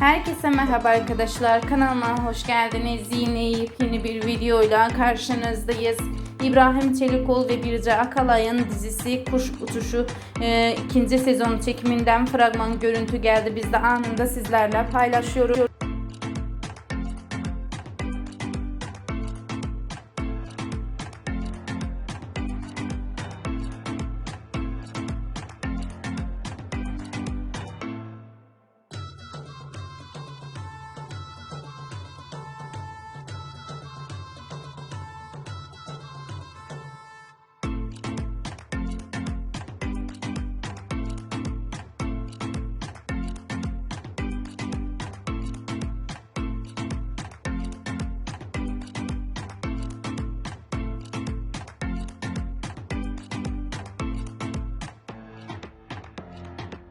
Herkese merhaba arkadaşlar. Kanalıma hoş geldiniz. Yine yepyeni bir videoyla karşınızdayız. İbrahim Çelikol ve Birce Akalay'ın dizisi Kuş Uçuşu e, ikinci sezon çekiminden fragman görüntü geldi. Biz de anında sizlerle paylaşıyoruz.